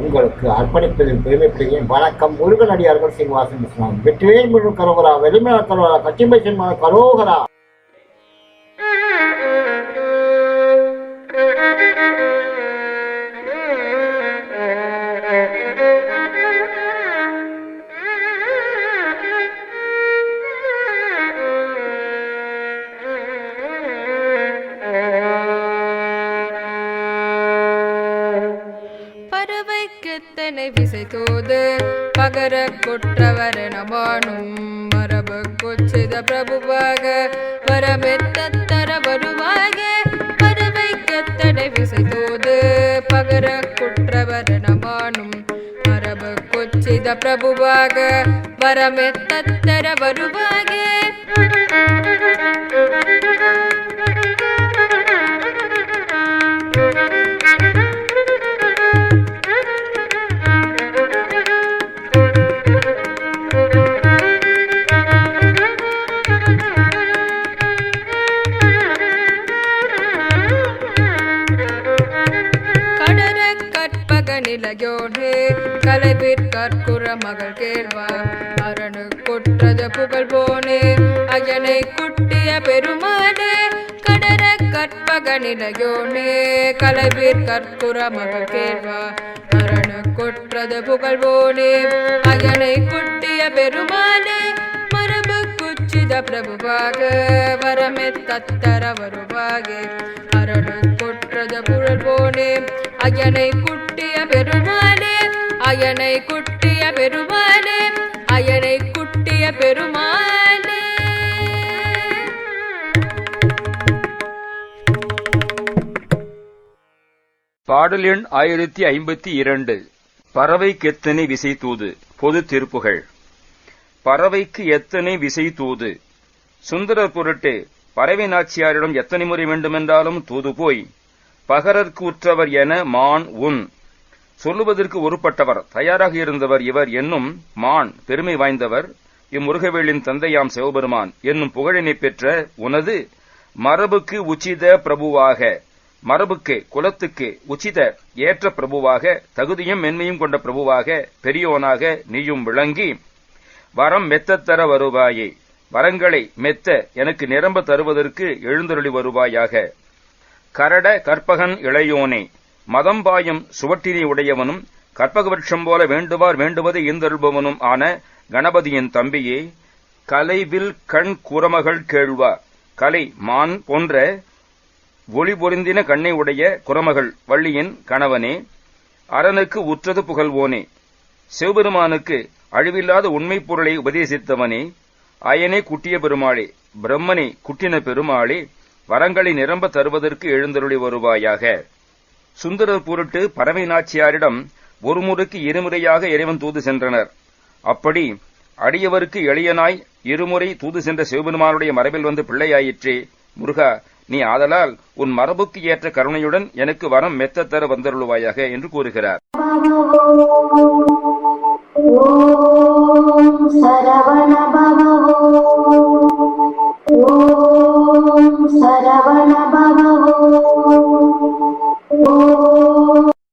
உங்களுக்கு அர்ப்பணிப்பதில் பெருமைப்படுகிறேன் வணக்கம். முருகன் அடியார்கள் சீனிவாசன் இஸ்லாம் வெற்றிவேல் முழு கரோகரா வெளிமலா கரோகரா கச்சிம்பை சென்மன கரோகரா. பறவைக்கெத்தனை விசை தோது பகர கொற்றவர் நமானும். மரபு கொச்சித பிரபுவாக. வரமெத்த தர வருவாக பறவைக்கெத்தனை விசை தோது பகர கொற்றவர் நமானும். மரபு கொச்சித பிரபுவாக. வரமெத்த தர வருவாக கற்பக நிலையோடு கலைவிற் மகள் கேள்வா. அரணு கொற்றது புகழ் போனே அயனை குட்டிய பெருமானே கடர கற்பக நிலையோனே கலைவிற்கற்குற மகள் கேள்வா. அரணு கொற்றது புகழ் போனே அயனை குட்டிய பெருமானே மரபு குச்சித பிரபுவாக வரமே தத்தர வருவாகே. அரணு கொற்றது புகழ் போனே அயனை குட்டி பெருமானே அயனை குட்டிய பெருமானே அயனை குட்டிய பெருமானே. பாடல் எண் ஆயிரத்தி ஐம்பத்தி இரண்டு. பறவை கெத்தனை விசை தூது பொது திருப்புகள். பறவைக்கு எத்தனை விசை தூது சுந்தரர் பொருட்டு பறவை நாச்சியாரிடம் எத்தனை முறை வேண்டுமென்றாலும் தூது போய் பகரர்க்கு உற்றவர் என மான் உன். சொல்லுவதற்கு ஒருப்பட்டவர் தயாராக இருந்தவர் இவர் என்னும் மான் பெருமை வாய்ந்தவர் இம்முருகவேளின் தந்தையாம் சிவபெருமான் என்னும் புகழினை பெற்ற உனது மரபுக்கு உச்சித பிரபுவாக மரபுக்கு குலத்துக்கு உச்சித ஏற்ற பிரபுவாக தகுதியும் மென்மையும் கொண்ட பிரபுவாக பெரியோனாக நீயும் விளங்கி வரம் மெத்தத்தர வருவாயே வரங்களை மெத்த எனக்கு நிரம்ப தருவதற்கு எழுந்தருளி வருவாயாக. கரட கற்பகன் இளையோனே மதம் பாயும் சுவட்டினை உடையவனும் கற்பகவட்சம் போல வேண்டுவார் வேண்டுவது இந்தருள்பவனும் ஆன கணபதியின் தம்பியே கலைவில் கண் குரமகள் கேள்வா கலை மான் போன்ற ஒளி பொருந்தின கண்ணை உடைய குரமகள் வள்ளியின் கணவனே அரனுக்கு உற்றது புகழ்வோனே. சிவபெருமானுக்கு அழிவில்லாத உண்மைப் பொருளை உபதேசித்தவனே அயனே குட்டிய பெருமாளே பிரம்மனே குட்டின பெருமாளே வரங்களை நிரம்ப தருவதற்கு எழுந்தருளி வருவாயாக. சுந்தரர் பொருட்டு பறவை நாச்சியாரிடம் ஒருமுறைக்கு இருமுறையாக இறைவன் தூது சென்றனர். அப்படி அடியவருக்கு எளியனாய் இருமுறை தூது சென்ற சிவபெருமானுடைய மரபில் வந்து பிள்ளையாயிற்றே முருகா நீ ஆதலால் உன் மரபுக்கு ஏற்ற கருணையுடன் எனக்கு வரம் மெத்த தர வந்தருளுவாயாக என்று கூறுகிறார். ஓம் சரவண சரவண